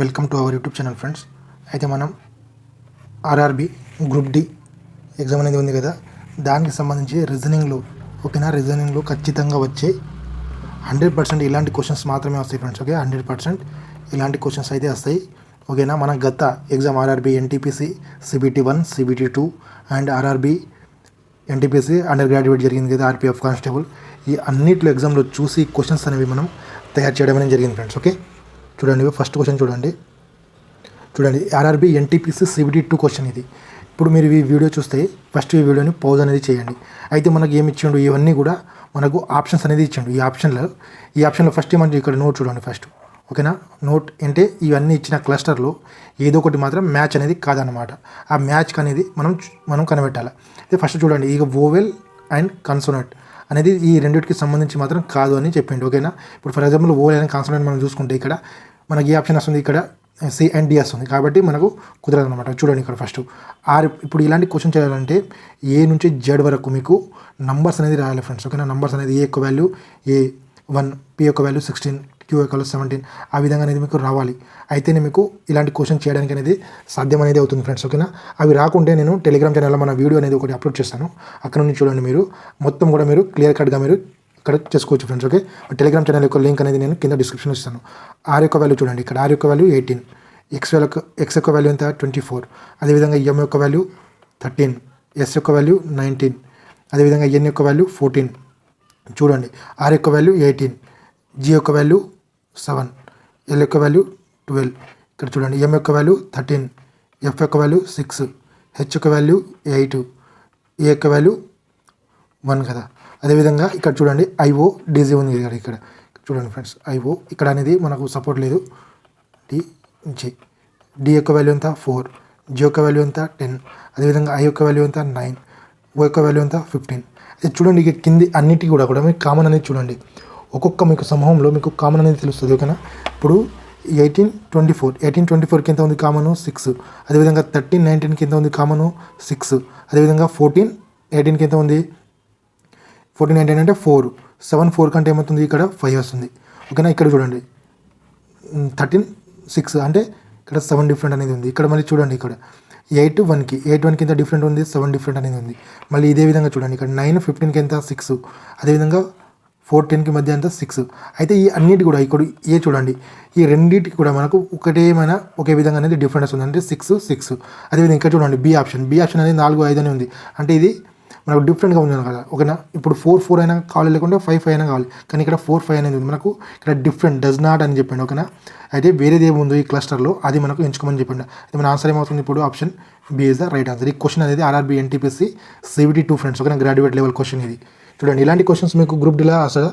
Welcome to our YouTube channel friends. అయితే మనం RRB group D exam అనేది ఉంది కదా. దానికి సంబంధించి రీజనింగ్లో ఓకేనా? రీజనింగ్లో ఖచ్చితంగా వచ్చే హండ్రెడ్ పర్సెంట్ ఇలాంటి క్వశ్చన్స్ మాత్రమే వస్తాయి ఫ్రెండ్స్ ఓకే? హండ్రెడ్ పర్సెంట్ ఇలాంటి క్వశ్చన్స్ అయితే వస్తాయి. ఓకేనా? మన గత exam RRB NTPC CBT one CBT two and RRB NTPC undergraduate జరిగింది కదా ఆర్పీఎఫ్ కానిస్టేబుల్ ఈ అన్నిట్లో ఎగ్జామ్లో చూసి క్వశ్చన్స్ అనేవి మనం తయారు చేయడం అనేది జరిగింది ఫ్రెండ్స్ ఓకే? చూడండి ఫస్ట్ క్వశ్చన్ చూడండి. చూడండి RRB NTPC CBT two question ఇది. ఇప్పుడు మీరు ఈ వీడియో చూస్తే ఫస్ట్ ఈ వీడియోని పౌజ్ అనేది చేయండి. అయితే మనకు ఏమి ఇచ్చిండు? ఇవన్నీ కూడా మనకు ఆప్షన్స్ అనేది ఇచ్చిండు. ఈ ఆప్షన్లో ఈ ఆప్షన్లో ఫస్ట్ మనం ఇక్కడ నోట్ చూడండి ఫస్ట్ ఓకేనా నోట్ అంటే ఇవన్నీ ఇచ్చిన క్లస్టర్లో ఏదో ఒకటి మాత్రం మ్యాచ్ అనేది కాదనమాట ఆ మ్యాచ్ అనేది మనం మనం కనిపెట్టాలి. అయితే ఫస్ట్ చూడండి ఇక ఓవెల్ అండ్ కన్సోనెంట్ అనేది ఈ రెండింటికి సంబంధించి మాత్రం కాదు అని చెప్పిండు. ఓకేనా ఇప్పుడు for example vowel and consonant మనం చూసుకుంటే ఇక్కడ మనకి ఏ ఆప్షన్ వస్తుంది ఇక్కడ సి అండ్ డి వస్తుంది. కాబట్టి మనకు కుదరదు అనమాట చూడండి ఇక్కడ ఫస్ట్ ఆర్ ఇప్పుడు ఇలాంటి క్వశ్చన్ చేయాలంటే ఏ నుంచి జెడ్ వరకు మీకు నంబర్స్ అనేది రాయాలి ఫ్రెండ్స్ ఓకేనా నంబర్స్ అనేది ఏ యొక్క వాల్యూ ఏ వన్ పి యొక్క వాల్యూ సిక్స్టీన్ క్యూ యొక్క వాల్యూ సెవెంటీన్ ఆ విధంగా అనేది మీకు రావాలి. అయితేనే మీకు ఇలాంటి క్వశ్చన్ చేయడానికి అనేది సాధ్యం అనేది అవుతుంది ఫ్రెండ్స్ ఓకేనా అవి రాకుంటే నేను టెలిగ్రామ్ ఛానల్లో మన వీడియో అనేది ఒకటి అప్లోడ్ చేస్తాను. అక్కడ నుంచి చూడండి మీరు. మొత్తం కూడా మీరు క్లియర్ కట్గా మీరు ఇక్కడ చేసుకోవచ్చు ఫ్రెండ్స్ ఓకే టెలిగ్రామ్ ఛానల్ యొక్క లింక్ అనేది నేను కింద డిస్క్రిప్షన్లో ఇస్తాను ఆర్ యొక్క వాల్యూ చూడండి ఇక్కడ ఆర్ యొక్క వాల్యూ ఎయిటీన్ ఎక్స్ యొక్క ఎక్స్ యొక్క వాల్యూ ఎంత ట్వంటీ ఫోర్ అదేవిధంగా ఎం యొక్క వాల్యూ థర్టీన్ ఎస్ యొక్క వాల్యూ నైన్టీన్ అదేవిధంగా ఎన్ యొక్క వాల్యూ ఫోర్టీన్ చూడండి ఆర్ యొక్క వాల్యూ ఎయిటీన్ జి యొక్క వాల్యూ సెవెన్ ఎల్ యొక్క వాల్యూ ట్వెల్వ్ ఇక్కడ చూడండి ఎం యొక్క వాల్యూ థర్టీన్ ఎఫ్ యొక్క వాల్యూ సిక్స్ హెచ్ యొక్క వాల్యూ ఎయిట్ ఏ యొక్క వాల్యూ వన్ కదా అదేవిధంగా ఇక్కడ చూడండి ఐఓ డీజీ ఉంది ఇక్కడ ఇక్కడ. చూడండి ఫ్రెండ్స్ ఐఓ ఇక్కడ అనేది మనకు సపోర్ట్ లేదు. డి జే డి యొక్క వాల్యూ ఎంత? ఫోర్ జి యొక్క వాల్యూ ఎంత? టెన్ అదేవిధంగా ఐ యొక్క వాల్యూ ఎంత? నైన్ ఓ యొక్క వాల్యూ ఎంత? ఫిఫ్టీన్ అయితే చూడండి ఇక కింది అన్నిటికీ కూడా కూడా మీకు కామన్ అనేది చూడండి. ఒక్కొక్క మీకు సమూహంలో మీకు కామన్ అనేది తెలుస్తుంది ఓకేనా? ఇప్పుడు eighteen twenty four eighteen twenty ఫోర్కి ఎంత ఉంది కామను సిక్స్ అదేవిధంగా థర్టీన్ నైన్టీన్కి ఎంత ఉంది కామను సిక్స్ అదేవిధంగా ఫోర్టీన్ ఎయిటీన్కి ఎంత ఉంది? ఫోర్టీ నైన్టీన్ అంటే ఫోర్. సెవెన్ ఫోర్ కంటే ఏమవుతుంది? ఇక్కడ ఫైవ్ వస్తుంది. ఓకేనా? ఇక్కడ చూడండి. థర్టీన్ సిక్స్ అంటే ఇక్కడ సెవెన్ డిఫరెంట్ అనేది ఉంది. ఇక్కడ మళ్ళీ చూడండి ఇక్కడ. ఎయిట్ వన్కి. ఎయిట్ వన్కి ఎంత డిఫరెంట్ ఉంది? సెవెన్ డిఫరెంట్ అనేది ఉంది. మళ్ళీ ఇదే విధంగా చూడండి. ఇక్కడ నైన్ ఫిఫ్టీన్కి ఎంత? సిక్స్. అదేవిధంగా ఫోర్ టెన్కి మధ్య ఎంత? సిక్స్. అయితే ఈ అన్నిటి కూడా ఇక్కడ ఏ చూడండి. ఈ రెండింటికి కూడా మనకు ఒకటేమైనా ఒకే విధంగా అనేది డిఫరెన్స్ ఉంది అంటే సిక్స్ సిక్స్. అదేవిధంగా ఇక్కడ చూడండి. B option. బి ఆప్షన్ అనేది నాలుగు ఐదు అని ఉంది. అంటే ఇది మనకు డిఫరెంట్గా ఉంది కదా ఓకేనా? ఇప్పుడు ఫోర్ ఫోర్ అయినా కావాలి లేకుంటే ఫైవ్ ఫైవ్ అయినా కావాలి. కానీ ఇక్కడ ఫోర్ ఫైవ్ అనేది ఉంది. మనకు ఇక్కడ డిఫరెంట్ డస్ నాట్ అని చెప్పండి. ఓకేనా? అయితే వేరేది ఏముందో ఈ క్లస్టర్లో అది మనకు ఎంచుకోమని చెప్పండి. అది మన ఆన్సర్ ఏమవుతుంది ఇప్పుడు? Option B is the right answer ఈ క్వశ్చన్ అనేది RRB NTPC CBT two friends ఓకేనా? గ్రాడ్యుయేట్ లెవెల్ క్వశ్చన్ ఇది. చూడండి ఇలాంటి క్వశ్చన్స్ మీకు గ్రూప్ డిలా అసలు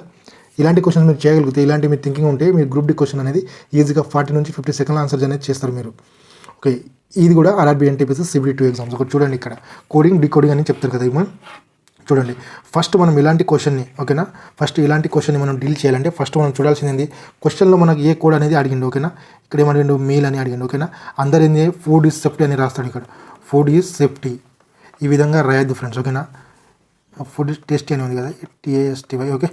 ఇలాంటి క్వశ్చన్స్ మీరు చేయగలిగితే ఇలాంటి మీరు థింకింగ్ ఉంటే మీరు గ్రూప్ డి క్వశ్చన్ అనేది ఈజీగా ఫార్టీ నుంచి ఫిఫ్టీ సెకండ్ ఆన్సర్ అనేది చేస్తారు మీరు. ఓకే ఇది కూడా RRB NTPC CBT two exams ఒకటి చూడండి ఇక్కడ. కోడింగ్ డికోడింగ్ అని చెప్తారు కదా ఇవ్వ చూడండి. ఫస్ట్ మనం ఇలాంటి క్వశ్చన్ని ఓకేనా ఫస్ట్ ఇలాంటి క్వశ్చన్ని మనం డీల్ చేయాలంటే ఫస్ట్ మనం చూడాల్సింది క్వశ్చన్లో మనకి ఏ కోడ్ అనేది అడిగిండు ఓకేనా ఇక్కడ ఏమడిగిండు? మీల్ అని అడిగిండు ఓకేనా అందరు ఏంది? ఫుడ్ ఈజ్ సేఫ్టీ అని రాస్తాడు ఇక్కడ. ఫుడ్ ఈజ్ సేఫ్టీ ఈ విధంగా రాయద్దు ఫ్రెండ్స్ ఓకేనా ఫుడ్ టేస్టీ అని ఉంది కదా? T A S T Y okay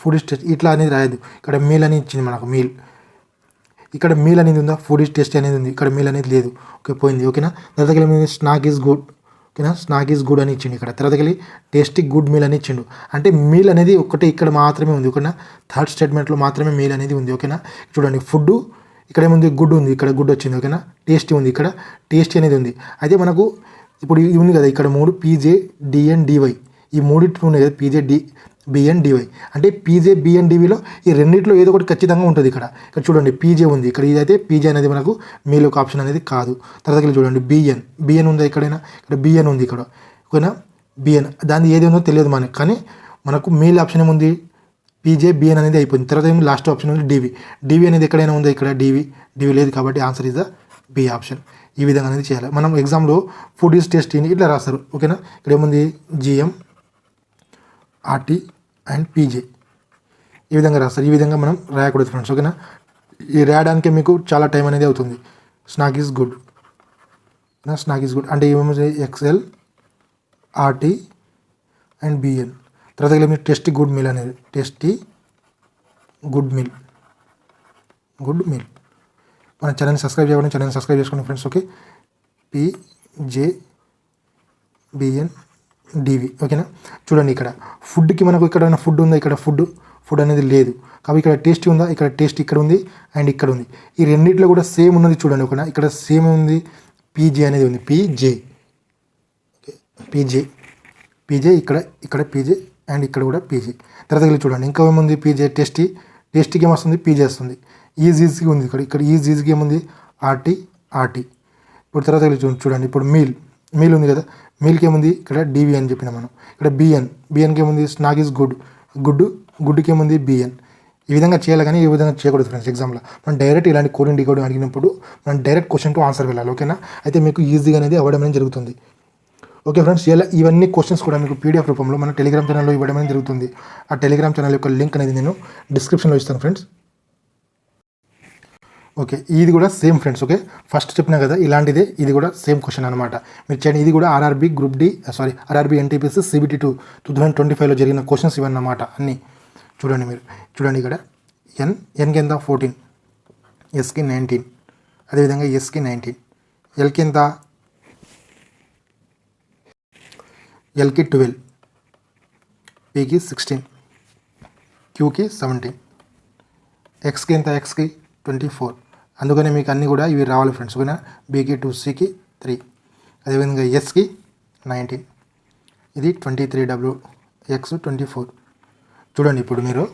food is taste ఇట్లా అనేది రాయద్దు. ఇక్కడ మీల్ అని ఇచ్చింది మనకు మీల్ ఇక్కడ మీల్ అనేది ఉందా? ఫుడ్ ఇస్ టేస్టీ అనేది ఉంది. ఇక్కడ మీల్ అనేది లేదు. ఓకే పోయింది. ఓకేనా తర్వాత ఏమైంది స్నాక్ ఈజ్ గుడ్ ఓకేనా స్నాక్ ఈజ్ గుడ్ అని ఇచ్చిండు ఇక్కడ. తర్వాతకెళ్ళి టేస్టీ గుడ్ మీల్ అని ఇచ్చిండు. అంటే మీల్ అనేది ఒకటే ఇక్కడ మాత్రమే ఉంది. ఓకేనా థర్డ్ స్టేట్మెంట్లో మాత్రమే మీల్ అనేది ఉంది. ఓకేనా చూడండి. ఫుడ్ ఇక్కడ ఏముంది? గుడ్ ఉంది. ఇక్కడ గుడ్ వచ్చింది. ఓకేనా టేస్టీ ఉంది. ఇక్కడ టేస్టీ అనేది ఉంది. అయితే మనకు ఇప్పుడు ఇది ఉంది కదా? ఇక్కడ మూడు పీజే డిఎన్ డివై ఈ మూడింటి ఉన్నాయి కదా? పీజే డి బిఎన్డివై అంటే పీజే బిఎన్డివిలో ఈ రెండింటిలో ఏదో ఒకటి ఖచ్చితంగా ఉంటుంది ఇక్కడ. ఇక్కడ చూడండి పీజే ఉంది. ఇక్కడ ఇదైతే పీజే అనేది మనకు మీలో ఒక ఆప్షన్ అనేది కాదు. తర్వాత చూడండి బిఎన్ బిఎన్ ఉందా ఎక్కడైనా? ఇక్కడ బిఎన్ ఉంది ఇక్కడ. ఓకేనా? బిఎన్ దాని ఏది ఉందో తెలియదు మనకి. కానీ మనకు మెయిల్ ఆప్షన్ ఏముంది? పీజే బిఎన్ అనేది అయిపోయింది. తర్వాత ఏమి లాస్ట్ ఆప్షన్ ఉంది? డివి డివి అనేది ఎక్కడైనా ఉందా ఇక్కడ? డివి డివి లేదు కాబట్టి answer is the B option ఈ విధంగా అనేది చేయాలి. మనం ఎగ్జామ్లో ఫుడ్ ఈస్ టేస్ట్ ఇట్లా రాస్తారు. ఓకేనా? ఇక్కడ ఏముంది? GM RT and PJ. ఈ విధంగా రాస్తారు. ఈ విధంగా మనం రాయకూడదు ఫ్రెండ్స్ ఓకేనా ఈ రాయడానికి మీకు చాలా టైం అనేది అవుతుంది. Snack is good snack is good అంటే ఏమేమి ఎక్స్ఎల్ ఆర్టీ అండ్ బిఎల్ తర్వాత మీరు టెస్టీ గుడ్ మీల్ అనేది. Tasty good meal good meal మన ఛానల్ సబ్స్క్రైబ్ చేయండి ఛానల్ సబ్స్క్రైబ్ చేసుకోండి friends okay PJ BN DV ఓకేనా చూడండి ఇక్కడ. ఫుడ్కి మనకు ఇక్కడ ఫుడ్ ఉందా? ఇక్కడ ఫుడ్ ఫుడ్ అనేది లేదు. కాబట్టి ఇక్కడ టేస్ట్ ఉందా? ఇక్కడ టేస్ట్ ఇక్కడ ఉంది అండ్ ఇక్కడ ఉంది. ఈ రెండింటిలో కూడా సేమ్ ఉన్నది చూడండి ఒకనా ఇక్కడ సేమ్ ఉంది పీజే అనేది ఉంది. పీజే పీజే పీజే ఇక్కడ ఇక్కడ పీజే అండ్ ఇక్కడ కూడా పీజే తర్వాత వెళ్ళి చూడండి. ఇంకా ఏముంది? పీజే టేస్టీ టేస్టీకి ఏమొస్తుంది పీజే వస్తుంది ఈజ్ ఈజీగా ఉంది ఇక్కడ. ఇక్కడ ఈజ్ ఈజీగా ఏముంది ఆర్టీ ఆర్టీ ఇప్పుడు తర్వాత వెళ్ళి చూడండి. ఇప్పుడు మీల్ మీల్ ఉంది కదా. మీల్కి ఏముంది ఇక్కడ డివి అని చెప్పిన మనం. ఇక్కడ బిఎన్ బిఎన్కి ఏముంది స్నాక్ ఈజ్ గుడ్ గుడ్ గుడ్కి ఏముంది బిఎన్ ఈ విధంగా చేయాలి కానీ ఈ విధంగా చేయకూడదు ఫ్రెండ్స్ ఎగ్జామ్లో మనం డైరెక్ట్ ఇలాంటి కోడింగ్ డీకోడింగ్ అడిగినప్పుడు మనం డైరెక్ట్ క్వశ్చన్ టు ఆన్సర్ వెళ్ళాలి ఓకేనా అయితే మీకు ఈజీగా అనేది అవ్వడం అనేది జరుగుతుంది. ఓకే ఫ్రెండ్స్ ఇలా ఇవన్నీ క్వశ్చన్స్ కూడా మీకు పీడిఎఫ్ రూపంలో మన టెలిగ్రామ్ ఛానల్లో ఇవ్వడం అనేది జరుగుతుంది. ఆ టెలిగ్రామ్ ఛానల్ యొక్క లింక్ అనేది నేను డిస్క్రిప్షన్లో ఇస్తాను ఫ్రెండ్స్ ఓకే ఇది కూడా సేమ్ ఫ్రెండ్స్ ఓకే? ఫస్ట్ చెప్పినా కదా ఇలాంటిదే ఇది కూడా సేమ్ క్వశ్చన్ అనమాట మీరు చేయండి ఇది కూడా RRB group D sorry RRB NTPC CBT two two thousand twenty ఫైవ్లో జరిగిన క్వశ్చన్స్ ఇవన్నమాట అన్నీ. చూడండి మీరు చూడండి ఇక్కడ. ఎన్ ఎన్కి ఎంత ఫోర్టీన్ ఎస్కి నైన్టీన్ అదేవిధంగా ఎస్కి నైన్టీన్ ఎల్కి ఎంత ఎల్కి ట్వెల్వ్ పీకి సిక్స్టీన్ క్యూకి సెవెంటీన్ ఎక్స్కి ఎంత ఎక్స్కి ట్వంటీ ఫోర్ అందుకని మీకు అన్నీ కూడా ఇవి రావాలి ఫ్రెండ్స్ ఓకేనా? బీకి టూ సికి త్రీ అదేవిధంగా ఎస్కి నైన్టీన్ ఇది twenty three W X twenty four చూడండి ఇప్పుడు మీరు.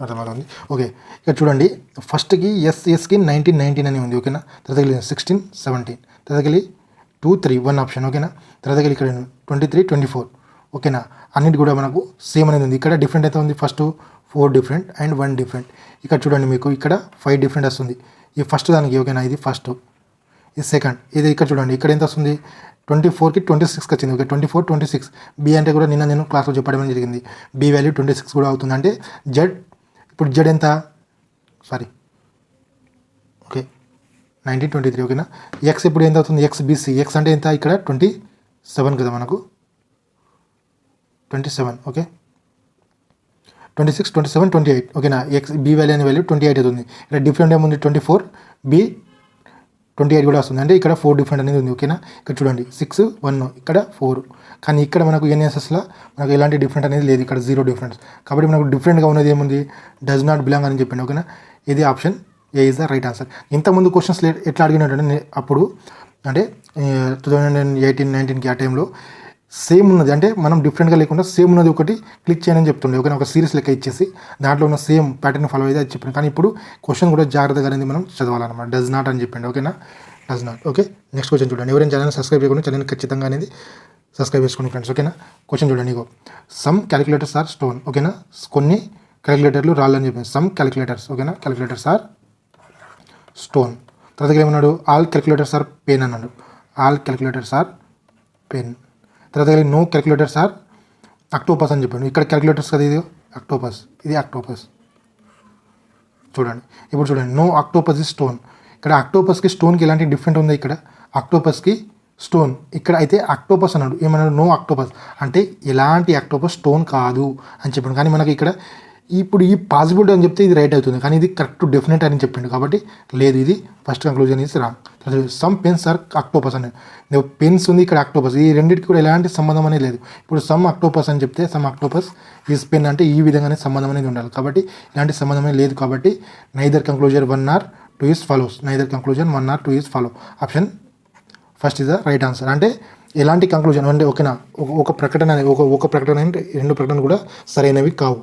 అర్థమవుతుంది? ఓకే ఇక్కడ చూడండి. ఫస్ట్కి ఎస్ ఎస్కి నైన్టీన్ నైన్టీన్ అని ఉంది ఓకేనా? తర్వాత సిక్స్టీన్ సెవెంటీన్ తర్వాత టూ త్రీ వన్ ఆప్షన్ ఓకేనా? తర్వాత ఇక్కడ ట్వంటీ త్రీ ట్వంటీ ఫోర్ ఓకేనా? అన్నిటి కూడా మనకు సేమ్ అనేది ఉంది. ఇక్కడ డిఫరెంట్ అయితే ఉంది. First four different and one different ఇక్కడ చూడండి మీకు ఇక్కడ ఫైవ్ డిఫరెంట్ వస్తుంది. ఈ ఫస్ట్ దానికి ఓకేనా? ఇది ఫస్ట్ ఇది సెకండ్ ఇది ఇక్కడ చూడండి. ఇక్కడ ఎంత వస్తుంది? ట్వంటీ ఫోర్కి ట్వంటీ సిక్స్కి వచ్చింది. Okay twenty four twenty six B అంటే కూడా నిన్న నేను క్లాస్లో చెప్పడం జరిగింది. బి వాల్యూ ట్వంటీ సిక్స్ కూడా అవుతుంది. అంటే జెడ్ ఇప్పుడు జెడ్ ఎంత? Sorry okay nineteen twenty three ఓకేనా? ఎక్స్ ఇప్పుడు ఎంత అవుతుంది? ఎక్స్ బీసీ ఎక్స్ అంటే ఎంత? ఇక్కడ ట్వంటీ సెవెన్ కదా మనకు. Twenty seven okay twenty six twenty seven twenty eight ఓకేనా ఎక్స్ బి వాల్యూ అనే వాల్యూ ట్వంటీ ఎయిట్ అవుతుంది. ఇక్కడ డిఫరెంట్ ఏముంది twenty four B twenty eight కూడా వస్తుంది. అంటే ఇక్కడ ఫోర్ డిఫరెంట్ అనేది ఉంది ఓకేనా ఇక్కడ చూడండి సిక్స్ వన్ ఇక్కడ ఫోర్ కానీ ఇక్కడ మనకు ఎన్ఎస్ఎస్లో మనకు ఎలాంటి డిఫరెంట్ అనేది లేదు. ఇక్కడ జీరో డిఫరెన్స్ కాబట్టి మనకు డిఫరెంట్గా ఉన్నది ఏముంది? డస్ నాట్ బిలాంగ్ అని చెప్పండి ఓకేనా ఇది option A is the right answer ఇంతకుముందు క్వశ్చన్స్ ఎట్లా అడిగినట్టు అప్పుడు అంటే టూ థౌజండ్ ఎయిటీన్ నైన్టీన్కి ఆ టైంలో సేమ్ ఉన్నది. అంటే మనం డిఫరెంట్గా లేకుండా సేమ్ ఉన్నది ఒకటి క్లిక్ చేయని చెప్తుండే. ఓకేనా ఒక సిరీస్ లెక్క ఇచ్చేసి దాంట్లో ఉన్న సేమ్ ప్యాటర్న్ ఫాలో అయితే అది చెప్పాను కానీ ఇప్పుడు క్వశ్చన్ కూడా జాగ్రత్తగా అనేది మనం చదవాలన్నమాట. డజ్ నాట్ అని చెప్పండి. ఓకేనా does not okay next question చూడండి. ఎవరైనా ఛానల్ సబ్స్క్రైబ్ చేయకుండా ఛానల్ ఖచ్చితంగా అనేది సబ్స్క్రైబ్ చేసుకోండి ఫ్రెండ్స్ ఓకేనా క్వశ్చన్ చూడండి ఇగో. సమ్ క్యాలిక్యులేటర్స్ ఆర్ స్టోన్ ఓకేనా కొన్ని క్యాలిక్యులేటర్లు రాళ్ళు అని చెప్పాను సమ్ క్యాలిక్యులేటర్స్ ఓకేనా క్యాలిక్యులేటర్స్ ఆర్ స్టోన్ తర్వాత ఏమన్నాడు? ఆల్ క్యాలిక్యులేటర్స్ ఆర్ పెన్ అన్నాడు. ఆల్ క్యాలిక్యులేటర్స్ ఆర్ పెన్ తర్వాత నో క్యాలిక్యులేటర్స్ ఆర్ అక్టోపస్ అని చెప్పాను. ఇక్కడ క్యాలిక్యులేటర్స్ కదా ఇది? అక్టోపస్ ఇది అక్టోపస్ చూడండి. ఇప్పుడు చూడండి. నో అక్టోపస్ ఇస్ స్టోన్ ఇక్కడ అక్టోపస్కి స్టోన్కి ఎలాంటి డిఫరెంట్ ఉంది ఇక్కడ? అక్టోపస్కి స్టోన్ ఇక్కడ అయితే అక్టోపస్ అన్నాడు. ఏమన్నాడు? నో అక్టోపస్ అంటే ఎలాంటి అక్టోపస్ స్టోన్ కాదు అని చెప్పాడు కానీ మనకి ఇక్కడ ఇప్పుడు ఈ పాసిబిలిటీ అని చెప్తే ఇది రైట్ అవుతుంది. కానీ ఇది కరెక్ట్ డెఫినెట్ అని చెప్పిండు కాబట్టి లేదు. ఇది first conclusion is wrong some pens are octopus అని. పెన్స్ ఉంది ఇక్కడ అక్టోపస్ ఈ రెండింటికి కూడా ఎలాంటి సంబంధం అనేది లేదు. ఇప్పుడు సమ్ అక్టోపస్ అని చెప్తే సమ్ అక్టోపస్ ఈజ్ పెన్ అంటే ఈ విధంగానే సంబంధం అనేది ఉండాలి. కాబట్టి ఇలాంటి సంబంధమే లేదు కాబట్టి neither conclusion one or two is follows neither conclusion one or two is follow option first is the right answer అంటే ఎలాంటి కంక్లూజన్ అంటే ఓకేనా ఒక ఒక ప్రకటన ఒక ఒక ప్రకటన అంటే రెండు ప్రకటన కూడా సరైనవి కావు.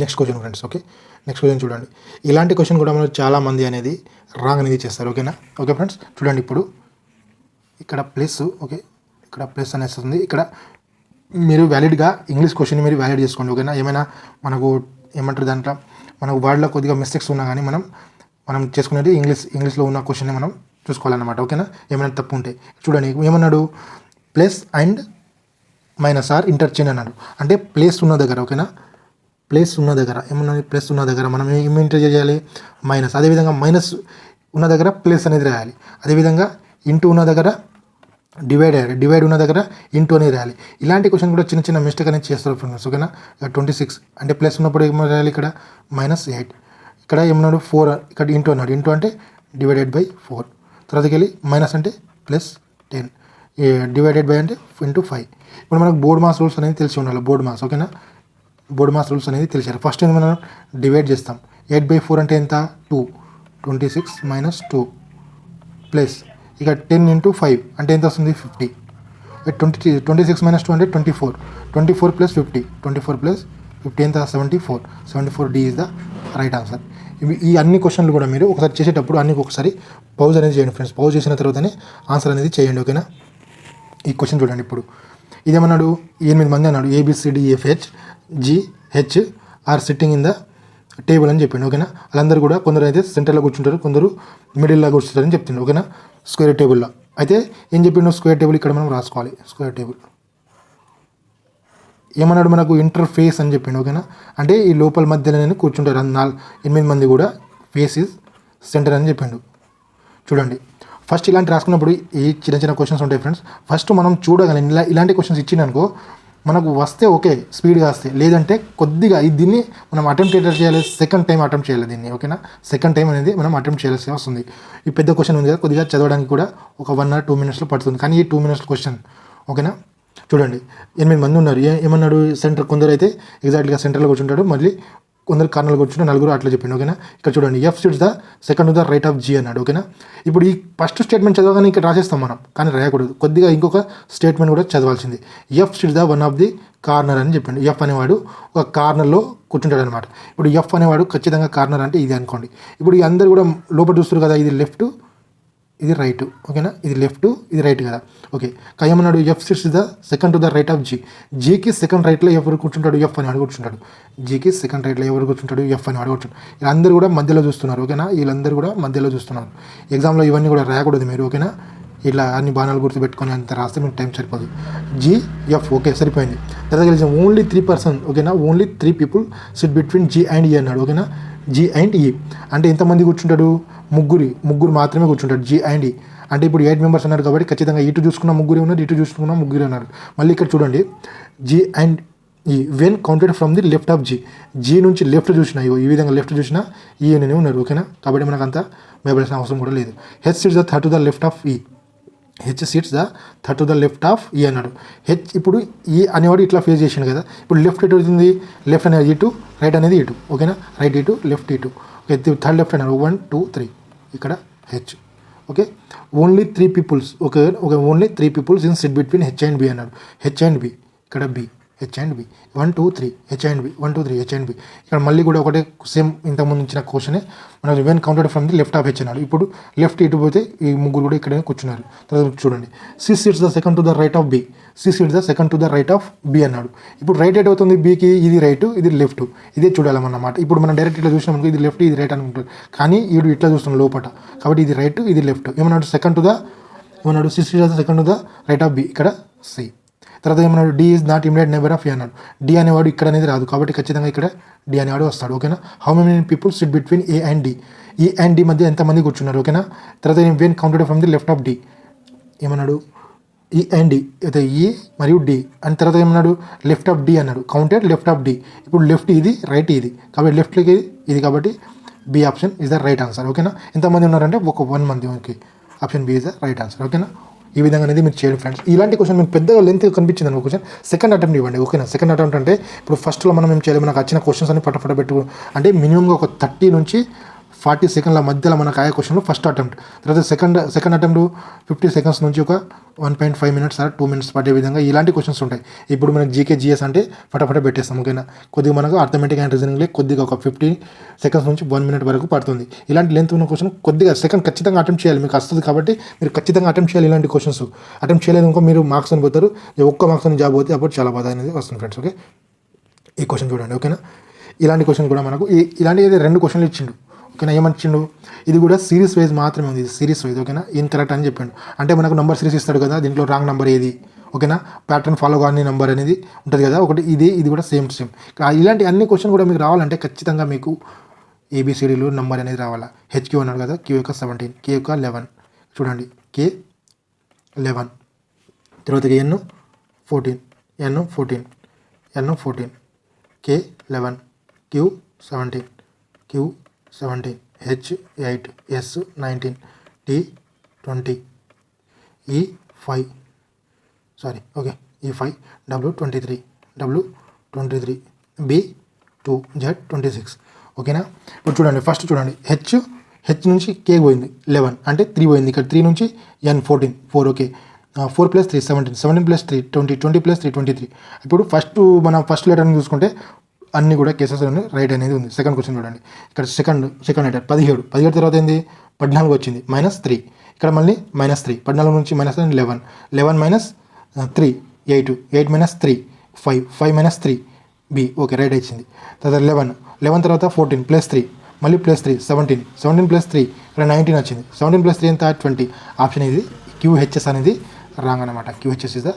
Next question friends okay next question చూడండి. ఇలాంటి క్వశ్చన్ కూడా మనం చాలా మంది అనేది రాంగ్ అనేది చేస్తారు ఓకేనా ఓకే ఫ్రెండ్స్ చూడండి ఇప్పుడు. ఇక్కడ ప్లస్ ఓకే ఇక్కడ ప్లస్ అనేసి ఉంది. ఇక్కడ మీరు వ్యాలిడ్గా ఇంగ్లీష్ క్వశ్చన్ మీరు వ్యాలిడ్ చేసుకోండి ఓకేనా ఏమైనా మనకు ఏమంటారు దాంట్లో? మనకు వర్డ్లో కొద్దిగా మిస్టేక్స్ ఉన్నా కానీ మనం మనం చేసుకునేది ఇంగ్లీష్ ఇంగ్లీష్లో ఉన్న క్వశ్చన్ని మనం చూసుకోవాలన్నమాట ఓకేనా ఏమైనా తప్పు ఉంటే. చూడండి ఏమన్నాడు? Plus and minus are interchange అన్నాడు. అంటే ప్లేస్ ఉన్న దగ్గర ఓకేనా ప్లేస్ ఉన్న దగ్గర ఏమన్నా ప్లస్ ఉన్న దగ్గర మనం ఏం ఎంటర్ చేయాలి? మైనస్. అదేవిధంగా మైనస్ ఉన్న దగ్గర ప్లస్ అనేది రాయాలి. అదేవిధంగా ఇంటూ ఉన్న దగ్గర డివైడ్ అయ్యాలి. డివైడ్ ఉన్న దగ్గర ఇంటూ అనేది రాయాలి. ఇలాంటి క్వశ్చన్ కూడా చిన్న చిన్న మిస్టేక్ అనేది చేస్తారు ఫ్రెండ్స్ ఓకేనా ట్వంటీ సిక్స్ అంటే ప్లస్ ఉన్నప్పుడు ఏమో రాయాలి ఇక్కడ? మైనస్ ఎయిట్ ఇక్కడ ఏమన్నాడు? ఫోర్ ఇక్కడ ఇంటూ అన్నాడు. ఇంటూ అంటే డివైడెడ్ బై ఫోర్ తర్వాతకి వెళ్ళి మైనస్ అంటే ప్లస్ టెన్ డివైడెడ్ బై అంటే ఇంటూ ఫైవ్ ఇప్పుడు మనకు బోర్డ్ మాస్ రూల్స్ అనేది తెలిసి ఉండాలి. బోర్డ్ మాస్ ఓకేనా బోర్డు మాస్ రూల్స్ అనేది తెలిసారు. ఫస్ట్ మనం డివైడ్ చేస్తాం. ఎయిట్ బై ఫోర్ అంటే ఎంత? Two twenty six minus two plus ఇక టెన్ ఇంటూ ఫైవ్ అంటే ఎంత వస్తుంది? Fifty twenty twenty six minus two అంటే twenty four twenty four plus fifty twenty four plus fifty ఎంత? Seventy four seventy four D is the right answer ఇవి ఈ అన్ని క్వశ్చన్లు కూడా మీరు ఒకసారి చేసేటప్పుడు అన్ని ఒకసారి పౌజ్ అనేది చేయండి ఫ్రెండ్స్ పౌజ్ చేసిన తర్వాతనే ఆన్సర్ అనేది చేయండి ఓకేనా ఈ క్వశ్చన్ చూడండి ఇప్పుడు. ఇదేమన్నాడు? ఎనిమిది మంది అన్నాడు. A B C D F H G H are sitting in the table అని చెప్పిండు. ఓకేనా? వాళ్ళందరూ కూడా కొందరు అయితే సెంటర్లో కూర్చుంటారు కొందరు మిడిల్లో కూర్చుంటారని అని చెప్తుండు. ఓకేనా? స్క్వేర్ టేబుల్లో అయితే ఏం చెప్పిండు? స్క్వేర్ టేబుల్ ఇక్కడ మనం రాసుకోవాలి. స్క్వేర్ టేబుల్ ఏమన్నాడు మనకు? ఇంటర్ఫేస్ అని చెప్పిండు. ఓకేనా? అంటే ఈ లోపల మధ్యలోనే కూర్చుంటారు నాలుగు ఎనిమిది మంది కూడా ఫేస్ ఇస్ సెంటర్ అని చెప్పిండు. చూడండి. ఫస్ట్ ఇలాంటి రాసుకున్నప్పుడు ఈ చిన్న చిన్న క్వశ్చన్స్ ఉంటాయి ఫ్రెండ్స్ ఫస్ట్ మనం చూడగలం ఇలా ఇలాంటి క్వశ్చన్స్ ఇచ్చిందనుకో మనకు వస్తే ఓకే స్పీడ్గా వస్తే. లేదంటే కొద్దిగా ఇది దీన్ని మనం అటెంప్ట్ ఎట్లా చేయాలి సెకండ్ టైం అటెంప్ట్ చేయాలి దీన్ని ఓకేనా సెకండ్ టైం అనేది మనం అటెంప్ట్ చేయాల్సి వస్తుంది. ఈ పెద్ద క్వశ్చన్ ఉంది కదా కొద్దిగా చదవడానికి కూడా ఒక వన్ ఆర్ టూ మినిట్స్లో పడుతుంది. కానీ ఈ టూ మినిట్స్ క్వశ్చన్ ఓకేనా చూడండి. ఎనిమిది మంది ఉన్నారు. ఏ ఏమన్నాడు? సెంటర్ కొందరు అయితే ఎగ్జాక్ట్గా సెంటర్లో కూర్చుంటాడు. మళ్ళీ కొందరు కార్నర్లో కూర్చుంటే నలుగురు అట్లా చెప్పిండు ఓకేనా? ఇక్కడ చూడండి F sits the second the right of G అన్నాడు ఓకేనా? ఇప్పుడు ఈ ఫస్ట్ స్టేట్మెంట్ చదవగానే ఇక్కడ రాసేస్తాం మనం కానీ రాయకూడదు. కొద్దిగా ఇంకొక స్టేట్మెంట్ కూడా చదవాల్సింది. F sits the one of the corner అని చెప్పిండు. ఎఫ్ అనేవాడు ఒక కార్నర్లో కూర్చుంటాడు అనమాట ఇప్పుడు ఎఫ్ అనేవాడు ఖచ్చితంగా కార్నర్ అంటే ఇది అనుకోండి. ఇప్పుడు ఈ అందరు కూడా లోపల చూస్తారు కదా ఇది లెఫ్ట్ ఇది రైట్ ఓకేనా ఇది లెఫ్ట్ ఇది రైట్ కదా. Okay కయ్యమన్నాడు F sits the second to the right of G జీకి second రైట్లో ఎవరు కూర్చుంటాడు? ఎఫ్ అని అడుగుతుంటాడు జీకి సెకండ్ రైట్లో ఎవరు కూర్చుంటాడు? ఎఫ్ అని అడుగుతుంటాడు వీళ్ళందరూ కూడా మధ్యలో చూస్తున్నారు. ఓకేనా వీళ్ళందరూ కూడా మధ్యలో చూస్తున్నారు. ఎగ్జామ్లో ఇవన్నీ కూడా రాయకూడదు మీరు. ఓకేనా ఇట్లా అన్ని బాణాలు గుర్తుపెట్టుకొని అంత రాస్తే మీకు టైం సరిపోదు. జీ ఎఫ్ ఓకే సరిపోయింది. తర్వాత కలిసి ఓన్లీ త్రీ పర్సన్ ఓకేనా only three people sit between G and E అన్నాడు. ఓకేనా జి అండ్ ఈ అంటే ఎంతమంది కూర్చుంటాడు? ముగ్గురి. ముగ్గురు మాత్రమే కూర్చుంటాడు జి అండ్ ఈ e. అంటే ఇప్పుడు ఎయిట్ మెంబర్స్ ఉన్నారు కాబట్టి ఖచ్చితంగా ఇటు చూసుకున్న ముగ్గురు ఉన్నారు ఇటు చూసుకున్న ముగ్గురు ఉన్నారు. మళ్ళీ ఇక్కడ చూడండి. G and E when counted from the left of G G నుంచి లెఫ్ట్ చూసినా ఇగో ఈ విధంగా లెఫ్ట్ చూసినా e ఈ అని ఉన్నారు. ఓకేనా కాబట్టి మనకు అంత భయపడాల్సిన అవసరం కూడా లేదు. H is the third the left of E H sits the third to the left of E అన్నాడు. హెచ్ ఇప్పుడు ఈ అనేవాడు ఇట్లా ఫేస్ చేసాడు కదా. ఇప్పుడు లెఫ్ట్ ఎటు అవుతుంది లెఫ్ట్ అనేది ఇటు రైట్ అనేది ఇటు ఓకేనా రైట్ ఇటు లెఫ్ట్ ఇటు ఓకే థర్డ్ లెఫ్ట్ అన్నాడు. వన్ టూ త్రీ ఇక్కడ H okay only three peoples okay okay only three peoples in sit between H and B అన్నాడు. హెచ్ అండ్ బి ఇక్కడ B H and B one two three H and B one two three H and B ఇక్కడ మళ్ళీ కూడా ఒకటే same ఇంతకుముందు ఇచ్చిన క్వశ్చనే మనం when counted from the left of H అన్నాడు ఇప్పుడు లెఫ్ట్ ఇటు పోతే ఈ ముగ్గురు కూడా ఇక్కడే కూర్చున్నారు. తర్వాత చూడండి. Six it's the second to the right of B six it's the second to the right of B అన్నాడు. ఇప్పుడు రైట్ ఎట్ అవుతుంది? బీకి ఇది రైట్ ఇది లెఫ్ట్ ఇదే చూడాలన్నమాట ఇప్పుడు మనం డైరెక్ట్ ఇట్లా చూసినాం ఇది లెఫ్ట్ ఇది రైట్ అనుకుంటారు. కానీ ఈడు ఇట్లా చూస్తున్నాం లోపల కాబట్టి ఇది రైట్ ఇది లెఫ్ట్ ఏమన్నాడు? సెకండ్ టు ద ఏమన్నాడు? Six it's the second to the right of B ఇక్కడ సి తర్వాత ఏమన్నాడు D is not immediate number of A అన్నాడు డి అనేవాడు ఇక్కడ అనేది రాదు. కాబట్టి ఖచ్చితంగా ఇక్కడ డి అనేవాడు వస్తాడు. ఓకేనా? How many people sit between A and D E and D మధ్య ఎంతమంది కూర్చున్నారు? ఓకేనా? తర్వాత when counted from the left of D ఏమన్నాడు? ఈ అండ్ డి అయితే ఈ మరియు డి అండ్ తర్వాత ఏమన్నాడు లెఫ్ట్ ఆఫ్ డి అన్నాడు. కౌంటెడ్ లెఫ్ట్ ఆఫ్ డి ఇప్పుడు లెఫ్ట్ ఇది రైట్ ఇది. కాబట్టి లెఫ్ట్కి ఇది కాబట్టి B option is the right answer ఓకేనా? ఎంతమంది ఉన్నారంటే ఒక వన్ మంది. Okay. Option B is the right answer ఓకేనా? ఈ విధంగా అనేది మీరు చేయండి ఫ్రెండ్స్ ఇలాంటి క్వశ్చన్ మీకు పెద్దగా లెంత్ కనిపించింది అనుకో క్వశ్చన్ సెకండ్ అటెంప్ట్ ఇవ్వండి ఓకేనా సెకండ్ అటెంప్ట్ అంటే ఇప్పుడు ఫస్ట్లో మనం ఏం చేయాలి? మనకు వచ్చిన క్వశ్చన్స్ అన్ని పట్టపట పెట్టు అంటే మినిమంగా ఒక థర్టీ నుంచి ఫార్టీ సెకండ్ల మధ్యలో మనకు ఆయా క్వశ్చన్లు ఫస్ట్ అటెంప్ట్. తర్వాత second second attempt fifty seconds నుంచి ఒక one point five minutes or two minutes పడే విధంగా ఇలాంటి క్వశ్చన్స్ ఉంటాయి. ఇప్పుడు మనకి జీకే జిఎస్ అంటే ఫటాఫట పెట్టేస్తాం ఓకేనా? కొద్దిగా మనకు అర్థమెటిక్ అండ్ రీజనింగ్లే కొద్దిగా ఒక ఫిఫ్టీ సెకండ్స్ నుంచి వన్ మినిట్ వరకు పడుతుంది. ఇలాంటి లెంత్ ఉన్న క్వశ్చన్ కొద్దిగా సెకండ్ ఖచ్చితంగా అటెంప్ట్ చేయాలి మీకు వస్తుంది కాబట్టి మీరు ఖచ్చితంగా అటెంప్ట్ చేయాలి ఇలాంటి క్వశ్చన్స్ అటెంప్ట్ చేయలేదు ఇంకో మీరు మార్క్స్ అని పోతారు. ఒక్క మార్క్స్ అని జాబ్ పోతే అప్పుడు చాలా బాధ అనేది వస్తుంది ఫ్రెండ్స్ ఓకే? ఈ క్వశ్చన్ చూడండి ఓకేనా? ఇలాంటి క్వశ్చన్ కూడా మనకు ఇలాంటి అయితే రెండు క్వశ్చన్లు ఇచ్చిండు. ఓకేనా? ఏమనిచ్చిండు ఇది కూడా సిరీస్ వైజ్ మాత్రమే ఉంది సిరీస్ వైజ్ ఓకేనా? ఇన్కరెక్ట్ అని చెప్పిండు. అంటే మనకు నంబర్ సిరీస్ ఇస్తాడు కదా దీంట్లో రాంగ్ నెంబర్ ఏది? ఓకేనా? ప్యాటర్న్ ఫాలో కానీ నెంబర్ అనేది ఉంటుంది కదా ఒకటి ఇది ఇది కూడా సేమ్ సేమ్ ఇలాంటి అన్ని క్వశ్చన్ కూడా మీకు రావాలంటే ఖచ్చితంగా మీకు ఏబిసిడీలు నెంబర్ అనేది రావాలా. హెచ్క్యూ అన్నాడు కదా క్యూ యొక్క సెవెంటీన్ కే యొక్క లెవెన్ చూడండి కే లెవెన్ తర్వాత N fourteen N fourteen N fourteen K eleven Q seventeen Q seventeen H eight S nineteen T twenty E five sorry okay E five W twenty three W twenty three B two Z twenty six ఓకేనా ఇప్పుడు చూడండి first చూడండి. H H నుంచి కే పోయింది. Eleven అంటే three పోయింది. ఇక్కడ three నుంచి N fourteen four okay four plus three seventeen seventeen plus three twenty twenty plus three twenty three ఇప్పుడు ఫస్ట్ మనం ఫస్ట్ లెటర్ని చూసుకుంటే అన్ని కూడా కేసెస్ రైట్ అనేది ఉంది. సెకండ్ క్వశ్చన్ చూడండి. ఇక్కడ సెకండ్ సెకండ్ ఐటర్ పదిహేడు. పదిహేడు తర్వాత ఏంది? పద్నాలుగు వచ్చింది. మైనస్ త్రీ ఇక్కడ మళ్ళీ మైనస్ త్రీ పద్నాలుగు నుంచి minus eleven eleven minus three eight eight minus three five five minus three B okay right వచ్చింది. తర్వాత లెవెన్ లెవెన్ తర్వాత ఫోర్టీన్ ప్లస్ త్రీ మళ్ళీ plus three seventeen seventeen plus three ఇక్కడ nineteen వచ్చింది. సెవెంటీన్ ప్లస్ త్రీ ఎంత? Twenty option ఇది QHS అనేది wrong అనమాట QHS is the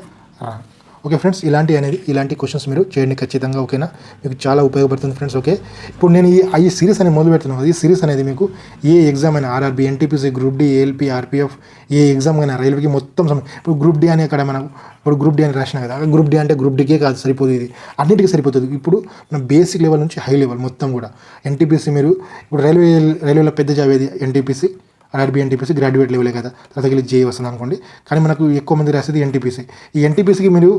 wrong okay friends ఇలాంటి అనేది ఇలాంటి క్వశ్చన్స్ మీరు చేయండి ఖచ్చితంగా ఓకేనా మీకు చాలా ఉపయోగపడుతుంది ఫ్రెండ్స్ ఓకే ఇప్పుడు నేను ఈ ఈ సిరీస్ అనేది మొదలు పెడుతున్నాను ఈ సిరీస్ అనేది మీకు ఏ ఎగ్జామ్ అయినా RRB NTPC group D ALP RPF ఏ ఎగ్జామ్ అయినా రైల్వేకి మొత్తం ఇప్పుడు గ్రూప్ డి అని అక్కడ మనం ఇప్పుడు గ్రూప్ డి అని రాసిన కదా గ్రూప్ డి అంటే గ్రూప్ డికే కాదు సరిపోతుంది ఇది. అన్నిటికీ సరిపోతుంది. ఇప్పుడు మన బేసిక్ లెవెల్ నుంచి హై లెవెల్ మొత్తం కూడా. ఎన్టీపీసీ మీరు ఇప్పుడు రైల్వే రైల్వేలో పెద్ద జాబ్ ఏది? ఎన్టీపీసీ ఆర్ఆర్బీ ఎన్టీపీసీ గ్రాడ్యుయేట్ లెవెలే కదా. తర్వాత వెళ్ళి జేఈ వస్తుంది అనుకోండి. కానీ మనకు ఎక్కువ మంది రాసేది ఎన్టీపీసీ ఈ ఎన్టీపీసీకి మీరు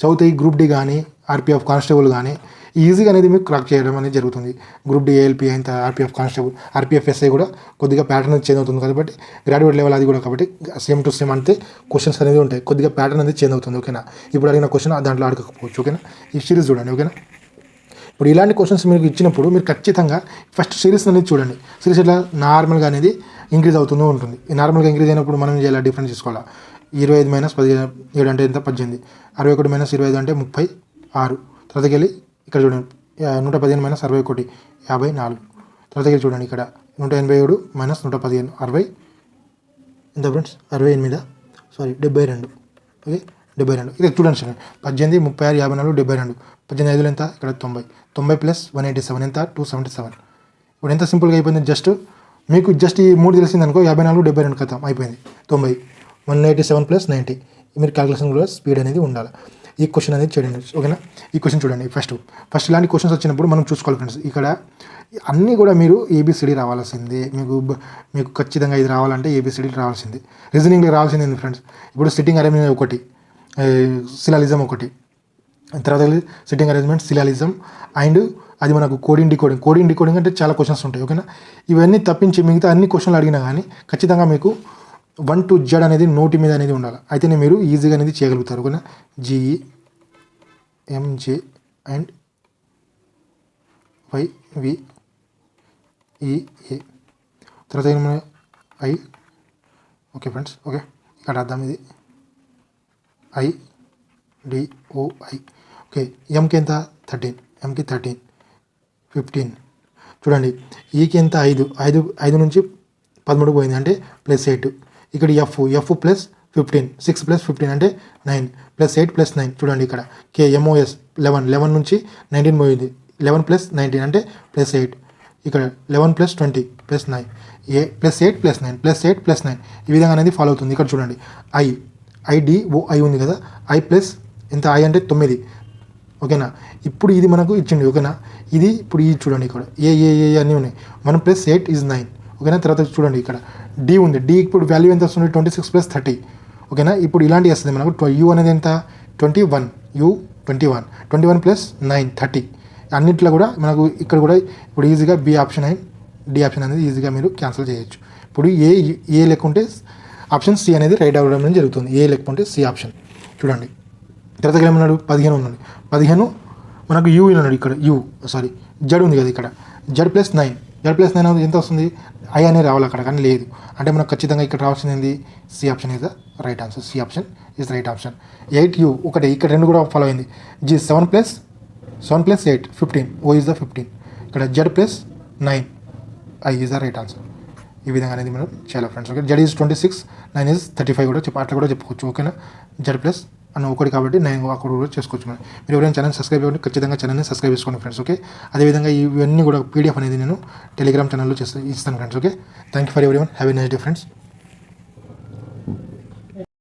చదువుతాయి ఈ గ్రూప్ డి కానీ ఆర్పీఎఫ్ కానిస్టేబుల్ కానీ ఈజీగా అనేది మీకు క్రాక్ చేయడం అనేది జరుగుతుంది. గ్రూప్ డి ఏఎల్పీ అయిన ఆర్పీఎఫ్ కానిస్టేబుల్ ఆర్పీఎఫ్ ఎస్ఐ కూడా కొద్దిగా ప్యాటర్న్ చేంజ్ అవుతుంది కాబట్టి గ్రాడ్యుయేట్ లెవెల్ అది కూడా కాబట్టి సేమ్ టు సేమ్ అంటే క్వశ్చన్స్ అనేది ఉంటాయి. కొద్దిగా ప్యాటర్న్ అనేది చేంజ్ అవుతుంది ఓకేనా ఇప్పుడు అడిగిన క్వశ్చన్ దాంట్లో అడగకపోవచ్చు ఓకేనా ఈ సిరీస్ చూడండి ఓకేనా ఇప్పుడు ఇలాంటి క్వశ్చన్స్ మీకు ఇచ్చినప్పుడు మీరు ఖచ్చితంగా ఫస్ట్ సిరీస్ అనేది చూడండి. సిరీస్ ఇట్లా నార్మల్గా అనేది ఇంక్రీజ్ అవుతూ ఉంటుంది. ఈ నార్మల్గా ఇంక్రీజ్ అయినప్పుడు మనం ఎలా డిఫరెన్స్ తీసుకోవాలా ఇరవై ఐదు మైనస్ పదిహేను ఏడు అంటే ఎంత? పద్దెనిమిది. అరవై ఒకటి మైనస్ ఇరవై ఐదు అంటే ముప్పై ఆరు. తర్వాతకి వెళ్ళి ఇక్కడ చూడండి. నూట పదిహేను మైనస్ అరవై ఒకటి యాభై నాలుగు. తర్వాతకి వెళ్ళి చూడండి ఇక్కడ. నూట ఎనభై ఏడు మైనస్ నూట పదిహేను అరవై. ఎంత ఫ్రెండ్స్? అరవై ఎనిమిదా? సారీ డెబ్బై రెండు. ఓకే? డెబ్బై రెండు. ఇది చూడండి సార్. పద్దెనిమిది ముప్పై ఆరు యాభై నాలుగు డెబ్బై రెండు. పద్దెనిమిది ఐదులు ఎంత? ఇక్కడ తొంభై. తొంభై ప్లస్ వన్ ఎయిటీ సెవెన్ ఎంత? Two seventy seven. ఇప్పుడు ఎంత సింపుల్గా అయిపోయింది? జస్ట్ మీకు జస్ట్ ఈ మూడు తెలిసింది అనుకో యాభై నాలుగు డెబ్బై రెండు కథం అయిపోయింది. తొంభై one ninety seven plus ninety మీరు క్యాలిక్యులేషన్ కూడా స్పీడ్ అనేది ఉండాలి. ఈ క్వశ్చన్ అనేది చేయండి ఓకేనా? ఈ క్వశ్చన్ చూడండి ఫస్ట్ ఫస్ట్ ఇలాంటి క్వశ్చన్స్ వచ్చినప్పుడు మనం చూసుకోవాలి ఫ్రెండ్స్ ఇక్కడ అన్నీ కూడా మీరు ఏబిసిడి రావాల్సిందే. మీకు మీకు ఖచ్చితంగా ఇది రావాలంటే ఏబిసిడి రావాల్సిందే. రీజనింగ్లో రావాల్సింది ఏంది ఫ్రెండ్స్ ఇప్పుడు సిట్టింగ్ అరేంజ్మెంట్ ఒకటి సిలాలిజం ఒకటి. తర్వాత సిట్టింగ్ అరేంజ్మెంట్ సిలాలిజం అండ్ అది మనకు కోడింగ్ డికోడింగ్ కోడింగ్ డికోడింగ్ అంటే చాలా క్వశ్చన్స్ ఉంటాయి ఓకేనా ఇవన్నీ తప్పించి మిగతా అన్ని క్వశ్చన్లు అడిగినా కానీ ఖచ్చితంగా మీకు వన్ టు జెడ్ అనేది నోటి మీద అనేది ఉండాలి. అయితేనే మీరు ఈజీగా అనేది చేయగలుగుతారు ఓకేనా GE MJ and Y V తర్వాత ఐ ఓకే ఫ్రెండ్స్ ఓకే ఇక్కడ అర్థం ఇది. ఐ డిఓఐ ఓకే ఎంకి ఎంత? థర్టీన్ ఎంకి థర్టీన్ ఫిఫ్టీన్. చూడండి ఈకి ఎంత? ఐదు. ఐదు ఐదు నుంచి పదమూడు పోయింది అంటే ప్లస్ ఎయిట్. ఇక్కడ F F plus fifteen. Six plus fifteen అంటే nine. Plus eight plus nine. చూడండి ఇక్కడ. K MOS eleven. లెవెన్ నుంచి నైన్టీన్ పోయింది. లెవెన్ ప్లస్ నైన్టీన్ అంటే ప్లస్ ఎయిట్. ఇక్కడ eleven plus twenty plus nine. A plus eight plus nine. Plus eight plus nine. ఈ విధంగా అనేది ఫాలో అవుతుంది. ఇక్కడ చూడండి. ఐ ఐడిఓఐ ఉంది కదా. ఐ ప్లస్ ఎంత? ఐ అంటే తొమ్మిది. ఓకేనా? ఇప్పుడు ఇది మనకు ఇచ్చింది ఓకేనా? ఇది ఇప్పుడు ఇది చూడండి ఇక్కడ. ఏ ఏ ఏ అన్నీ ఉన్నాయి. One plus eight is nine. ఓకేనా? తర్వాత చూడండి ఇక్కడ. డి ఉంది. డి ఇప్పుడు వాల్యూ ఎంత వస్తుంది? ట్వంటీ సిక్స్ ప్లస్ థర్టీ ఓకేనా? ఇప్పుడు ఇలాంటి వస్తుంది మనకు. యూ అనేది ఎంత? Twenty one U twenty one twenty one plus nine thirty అన్నిట్లో కూడా మనకు ఇక్కడ కూడా ఇప్పుడు ఈజీగా B option and D option అనేది ఈజీగా మీరు క్యాన్సిల్ చేయొచ్చు. ఇప్పుడు ఏ ఏ లేకుంటే ఆప్షన్ సి అనేది రైట్ అవ్వడం అనేది జరుగుతుంది. ఏ లేకుంటే సి ఆప్షన్ చూడండి. తర్వాత ఇక్కడ ఏమన్నాడు పదిహేను ఉన్నాడు. పదిహేను మనకు యూ ఉన్నాడు ఇక్కడ యూ సారీ జడ్ ఉంది కదా ఇక్కడ. Z plus nine. Z plus nine ఎంత వస్తుంది? ఐ అనేది రావాలి అక్కడ కానీ లేదు. అంటే మనకు ఖచ్చితంగా ఇక్కడ రావాల్సింది ఏంది? C option is the right answer C option is right option eight U ఒకటి ఇక్కడ రెండు కూడా ఫాలో అయింది. G seven plus seven plus eight fifteen O is the fifteen ఇక్కడ Z plus nine I is the right answer ఈ విధంగా అనేది మనం చేయాలి friends okay Z is twenty six nine is thirty five కూడా చెప్ప అట్లా కూడా చెప్పుకోవచ్చు. ఓకేనా జడ్ ప్లస్ అన్న ఒకటి కాబట్టి నేను అక్కడ కూడా చేసుకోవచ్చు మనం మీరు ఎవరైనా ఛానల్ సబ్స్క్రైబ్ అవ్వండి ఖచ్చితంగా ఛానల్ని సబ్స్క్రైబ్ చేసుకోండి ఫ్రెండ్స్ ఓకే అదేవిధంగా ఇవన్నీ కూడా పీడిఎఫ్ అనేది నేను టెలిగ్రామ్ ఛానల్లో చేస్తాను ఇస్తాను friends okay thank you for every one have a nice day friends